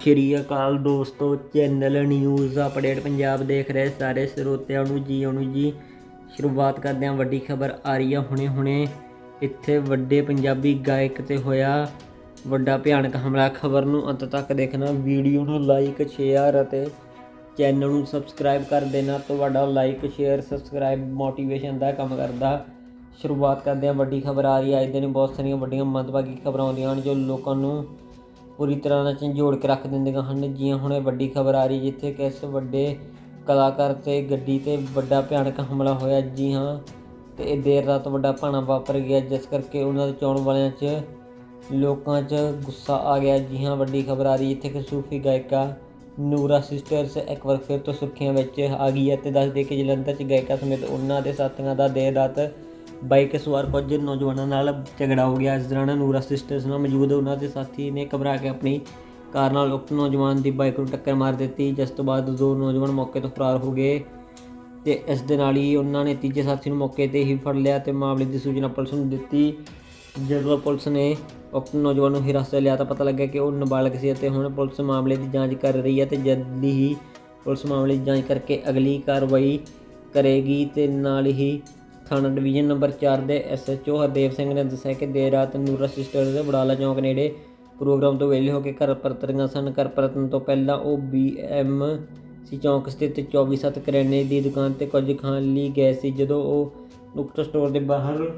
ਸ਼੍ਰੀ ਅਕਾਲ ਦੋਸਤੋ, channel news update Punjab ਦੇਖ ਰਹੇ ਸਾਰੇ ਸਰੋਤਿਆਂ ਨੂੰ ਜੀ ਨੂੰ ਜੀ। ਸ਼ੁਰੂਆਤ ਕਰਦੇ ਹਾਂ, ਵੱਡੀ ਖਬਰ ਆ ਰਹੀ ਹੈ ਹੁਣੇ ਹੁਣੇ। ਇੱਥੇ ਵੱਡੇ ਪੰਜਾਬੀ ਗਾਇਕ ਤੇ ਹੋਇਆ ਵੱਡਾ ਭਿਆਨਕ ਹਮਲਾ। ਖਬਰ ਨੂੰ ਅੰਤ ਤੱਕ ਦੇਖਣਾ, ਵੀਡੀਓ ਨੂੰ ਲਾਈਕ ਸ਼ੇਅਰ ਅਤੇ ਚੈਨਲ ਨੂੰ ਸਬਸਕ੍ਰਾਈਬ ਕਰ ਦੇਣਾ। ਤੁਹਾਡਾ ਲਾਈਕ ਸ਼ੇਅਰ ਸਬਸਕ੍ਰਾਈਬ ਮੋਟੀਵੇਸ਼ਨ ਦਾ ਕੰਮ ਕਰਦਾ। ਸ਼ੁਰੂਆਤ ਕਰਦੇ ਹਾਂ, ਵੱਡੀ ਖਬਰ ਆ ਰਹੀ ਹੈ ਅੱਜ ਦਿਨ ਬਹੁਤ ਸਾਰੀਆਂ ਵੱਡੀਆਂ ਮੰਦਭਾਗੀ ਖਬਰਾਂ ਆਉਂਦੀਆਂ ਹਨ ਜੋ ਲੋਕਾਂ ਨੂੰ ਪੂਰੀ ਤਰ੍ਹਾਂ ਨਾਲ ਝੰਜੋੜ ਕੇ ਰੱਖ ਦਿੰਦੀਆਂ ਹਨ। ਜੀਆਂ ਹੁਣ ਇਹ ਵੱਡੀ ਖਬਰ ਆ ਰਹੀ ਜਿੱਥੇ ਕਿ ਇਸ ਵੱਡੇ ਕਲਾਕਾਰ ਤੇ ਗੱਡੀ ਤੇ ਵੱਡਾ ਭਿਆਨਕ ਹਮਲਾ ਹੋਇਆ। ਜੀ ਹਾਂ, ਤੇ ਇਹ ਦੇਰ ਰਾਤ ਵੱਡਾ ਭਾਣਾ ਵਾਪਰ ਗਿਆ, ਜਿਸ ਕਰਕੇ ਉਹਨਾਂ ਦੇ ਚਾਉਣ ਵਾਲਿਆਂ 'ਚ ਲੋਕਾਂ 'ਚ ਗੁੱਸਾ ਆ ਗਿਆ। ਜੀ ਹਾਂ, ਵੱਡੀ ਖਬਰ ਆ ਰਹੀ ਜਿੱਥੇ ਕਿ ਸੂਫੀ ਗਾਇਕਾ ਨੂਰਾ ਸਿਸਟਰਸ ਇੱਕ ਵਾਰ ਫਿਰ ਤੋਂ ਸੁਰਖੀਆਂ ਵਿੱਚ ਆ ਗਈ ਹੈ। ਤੇ ਦੱਸਦੇ ਕਿ ਜਲੰਧਰ 'ਚ ਗਾਇਕਾ ਸਮੇਤ ਉਹਨਾਂ ਦੇ ਸਾਥੀਆਂ ਦਾ ਦੇਰ ਰਾਤ ਬਾਈਕ ਸਵਾਰ ਕੁਝ ਨੌਜਵਾਨਾਂ ਨਾਲ ਝਗੜਾ ਹੋ ਗਿਆ। ਇਸ ਦੌਰਾਨ ਨੂਰਾ ਸਿਸਟਰਸ ਨਾਲ ਮੌਜੂਦ ਉਹਨਾਂ ਦੇ ਸਾਥੀ ਨੇ ਘਬਰਾ ਕੇ ਆਪਣੀ ਕਾਰ ਨਾਲ ਉਕਤ ਨੌਜਵਾਨ ਦੀ ਬਾਈਕ ਨੂੰ ਟੱਕਰ ਮਾਰ ਦਿੱਤੀ, ਜਿਸ ਤੋਂ ਬਾਅਦ ਦੋ ਨੌਜਵਾਨ ਮੌਕੇ ਤੋਂ ਫਰਾਰ ਹੋ ਗਏ ਤੇ ਇਸ ਦੇ ਨਾਲ ਹੀ ਉਹਨਾਂ ਨੇ ਤੀਜੇ ਸਾਥੀ ਨੂੰ ਮੌਕੇ ਤੇ ਹੀ ਫੜ ਲਿਆ ਤੇ ਮਾਮਲੇ ਦੀ ਸੂਚਨਾ ਪੁਲਿਸ ਨੂੰ ਦਿੱਤੀ। ਜਦੋਂ ਪੁਲਿਸ ਨੇ ਉਕਤ ਨੌਜਵਾਨ ਨੂੰ ਹਿਰਾਸਤ ਲਿਆ ਤਾਂ ਪਤਾ ਲੱਗਿਆ ਕਿ ਉਹ ਨਾਬਾਲਗ ਸੀ ਅਤੇ ਹੁਣ ਪੁਲਿਸ ਮਾਮਲੇ ਦੀ ਜਾਂਚ ਕਰ ਰਹੀ ਹੈ ਤੇ ਜਲਦੀ ਹੀ ਪੁਲਿਸ ਮਾਮਲੇ ਦੀ ਜਾਂਚ ਕਰਕੇ ਅਗਲੀ ਕਾਰਵਾਈ ਕਰੇਗੀ ਤੇ ਨਾਲ ਹੀ ਥਾਣਾ ਡਿਵੀਜ਼ਨ ਨੰਬਰ 4 ਦੇ ਐਸਐਚਓ ਹਰਦੇਵ ਸਿੰਘ ਨੇ ਦੱਸਿਆ ਕਿ ਦੇਰ ਰਾਤ ਨੂਰਾ ਸਿਸਟਰਸ ਦੇ ਬੜਾਲਾ ਚੌਂਕ ਨੇੜੇ ਪ੍ਰੋਗਰਾਮ ਤੋਂ ਵਿਹਲੇ ਹੋ ਕੇ ਘਰ ਪਰਤ ਸਨ। ਘਰ ਪਰਤਣ ਤੋਂ ਪਹਿਲਾਂ ਉਹ ਬੀਐਮ ਸੀ ਚੌਂਕ ਸਥਿਤ 24/7 ਕਰਿਆਨੇ ਦੀ ਦੁਕਾਨ ਤੇ ਕੁਝ ਖਾਣ ਲਈ ਗਏ ਸੀ। ਜਦੋਂ ਉਹ ਨੁਕਤਾ ਸਟੋਰ ਦੇ ਬਾਹਰ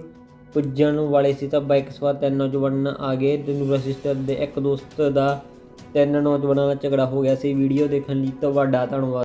ਪੁੱਜਣ ਵਾਲੇ ਸੀ ਤਾਂ ਬਾਈਕ ਸਵਾਰ ਤਿੰਨ ਨੌਜਵਾਨ ਆ ਗਏ ਤੇ ਨੂਰਾ ਸਿਸਟਰ ਦੇ ਇੱਕ ਦੋਸਤ ਦਾ ਤਿੰਨ ਨੌਜਵਾਨਾਂ ਦਾ ਝਗੜਾ ਹੋ ਗਿਆ ਸੀ। ਵੀਡੀਓ ਦੇਖਣ ਲਈ ਤੁਹਾਡਾ ਧੰਨਵਾਦ।